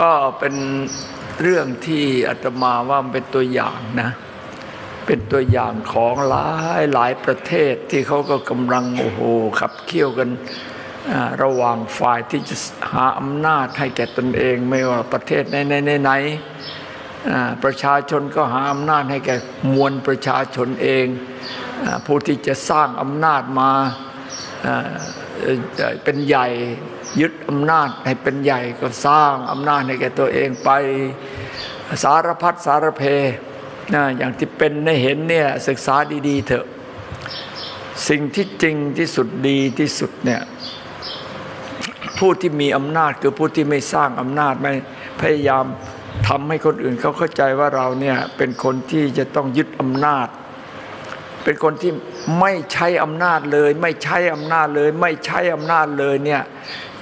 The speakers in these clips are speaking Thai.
ก็เป็นเรื่องที่อาตมาว่ามันเป็นตัวอย่างนะ เป็นตัวอย่างของหลายหลายประเทศที่เขาก็กำลังโอ้โหขับเคี่ยวกันระหว่างฝ่ายที่จะหาอำนาจให้แก่ตนเอง ไม่ว่าประเทศไหนไหนไหนประชาชนก็หาอำนาจให้แก่มวลประชาชนเอง ผู้ที่จะสร้างอำนาจมา เป็นใหญ่ยึดอำนาจให้เป็นใหญ่ก็สร้างอำนาจให้แก่ตัวเองไปสารพัดสารเพนะอย่างที่เป็นได้เห็นเนี่ยศึกษาดีๆเถอะ สิ่งที่จริงที่สุดดีที่สุดเนี่ยผู้ที่มีอำนาจคือผู้ที่ไม่สร้างอำนาจไม่พยายามทำให้คนอื่นเขาเข้าใจว่าเราเนี่ยเป็นคนที่จะต้องยึดอำนาจ เป็นคนที่ไม่ใช้อำนาจเลย ไม่ใช้อำนาจเลย ไม่ใช้อำนาจเลยเนี่ย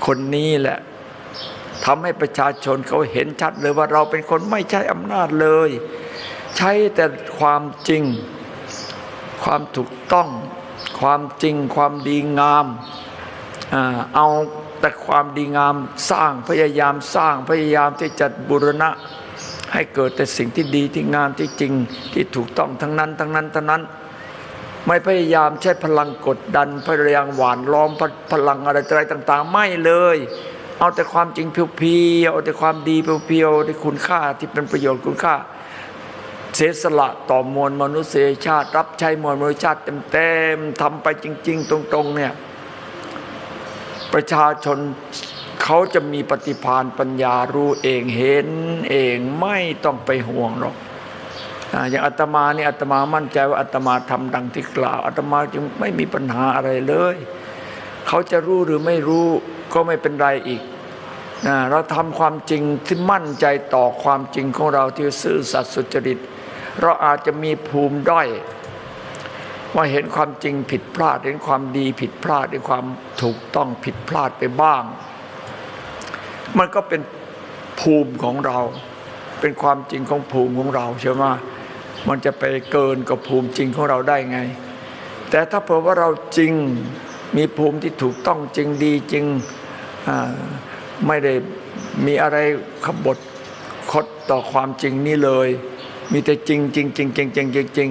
คนนี้แหละทำให้ประชาชนเขาเห็นชัดเลยว่าเราเป็นคนไม่ใช้อำนาจเลย ใช้แต่ความจริง ความถูกต้อง ความจริง ความดีงามเอาแต่ความดีงามสร้างพยายามสร้างพยายามที่จะบูรณะให้เกิดแต่สิ่งที่ดีที่งามที่จริงที่ถูกต้องทั้งนั้น ทั้งนั้นทั้งนั้น ไม่พยายามใช้พลังกดดันพยายามหวานล้อมพลังอะไรอะไรต่าง ๆ ไม่เลย เอาแต่ความจริงเพียวๆเอาแต่ความดีเพียวๆที่คุณค่าที่เป็นประโยชน์คุณค่า เสียสละต่อมวลมนุษยชาติ รับใช้มวลมนุษยชาติเต็มๆทำไปจริง ๆ ตรงๆเนี่ยประชาชนเขาจะมีปฏิภาณปัญญารู้เองเห็นเองไม่ต้องไปห่วงหรอก อย่างอาตมานี่อาตมามั่นใจว่าอาตมาทำดังที่กล่าวอาตมาจึงไม่มีปัญหาอะไรเลย เขาจะรู้หรือไม่รู้ก็ไม่เป็นไรอีกนะเราทำความจริงที่มั่นใจต่อความจริงของเราที่ซื่อสัตย์สุจริต เราอาจจะมีภูมิด้อยว่าเห็นความจริงผิดพลาดเห็นความดีผิดพลาดเห็นความถูกต้องผิดพลาดไปบ้าง มันก็เป็นภูมิของเรา เป็นความจริงของภูมิของเราใช่ไหม มันจะไปเกินกับภูมิจริงของเราได้ไง แต่ถ้าเผื่อว่าเราจริงมีภูมิที่ถูกต้องจริงดีจริงไม่ได้มีอะไรขบฏคดต่อความจริงนี้เลย มีแต่จริงจริงจริงจริงจริงจริงจริง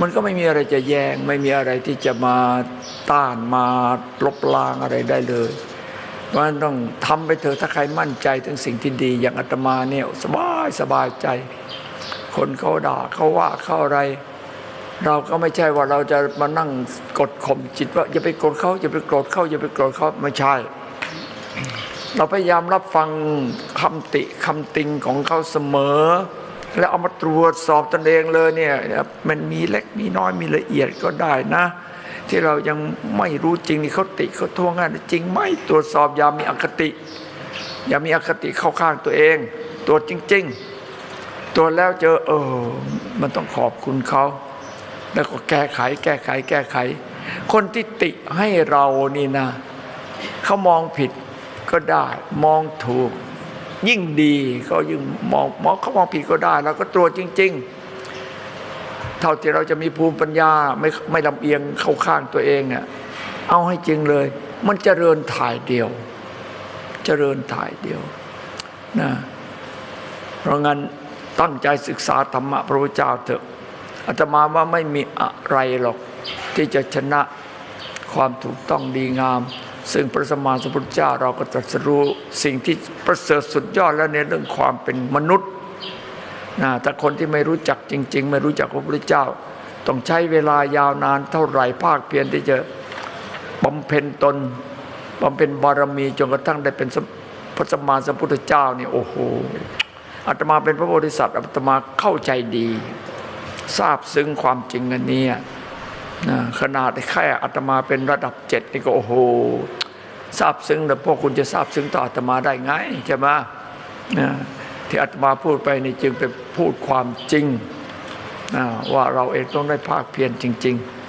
มันก็ไม่มีอะไรจะแยงไม่มีอะไรที่จะมาต้านมาลบล้างอะไรได้เลยเพราะฉะนั้นต้องทำไปเถอะถ้าใครมั่นใจถึงสิ่งที่ดีอย่างอาตมาเนี่ยสบายสบายใจ คนเขาด่าเขาว่าเขาอะไร เราก็ไม่ใช่ว่าเราจะมานั่งกดข่มจิตว่าอย่าไปโกรธเขาอย่าไปโกรธเขาอย่าไปโกรธเขาไม่ใช่ เราพยายามรับฟังคำติคำติงของเขาเสมอ แล้วเอามาตรวจสอบตนเองเลยเนี่ยมันมีเล็กมีน้อยมีละเอียดก็ได้นะที่เรายังไม่รู้จริงนี่เขาติเขาทวงงานจริงไหม่ตรวจสอบอย่ามีอคติ อย่ามีอคติเข้าข้างตัวเองตรวจจริง ๆ ตรวจแล้วเจอเออ มันต้องขอบคุณเขาแล้วก็แก้ไข แก้ไข แก้ไข คนที่ติให้เรานี่นะเขามองผิดก็ได้ มองถูก ยิ่งดีเขายิ่งมองมองเขามองผิดก็ได้เราก็ตรวจจริง ๆ เท่าที่เราจะมีภูมิปัญญาไม่ไม่ลำเอียงเข้าข้างตัวเองเนี่ยเอาให้จริงเลย มันเจริญถ่ายเดียวเจริญถ่ายเดียวนะเพราะงั้น ตั้งใจศึกษาธรรมะพระพุทธเจ้าเถอะอาตมาว่าไม่มีอะไรหรอก ที่จะชนะความถูกต้องดีงาม ซึ่งพระสมมาสัมพุทธเจ้าเราก็ตรัสรู้สิ่งที่ประเสริฐสุดยอดแล้วในเรื่องความเป็นมนุษย์นะแต่คนที่ไม่รู้จักจริง ๆ ไม่รู้จักพระพุทธเจ้า ต้องใช้เวลายาวนานเท่าไหร่ภาคเพียรที่จะบำเพ็ญตนบำเพ็ญบารมีจนกระทั่งได้เป็นพระสมมาสัมพุทธเจ้านี่โอ้โห อาตมาเป็นพระโพธิสัตว์อาตมาเข้าใจดี ทราบซึ้งความจริงอันนี้นะขนาดแค่อาตมาเป็นระดับเจ็ดนี่ก็โอ้โหทราบซึ้งแต่พวกคุณจะทราบซึ้งต่ออาตมาได้ไงใช่ไหมนะที่อาตมาพูดไปนี่จึงเป็นพูดความจริงนะว่าเราเองต้องได้ภาคเพียรจริง ๆ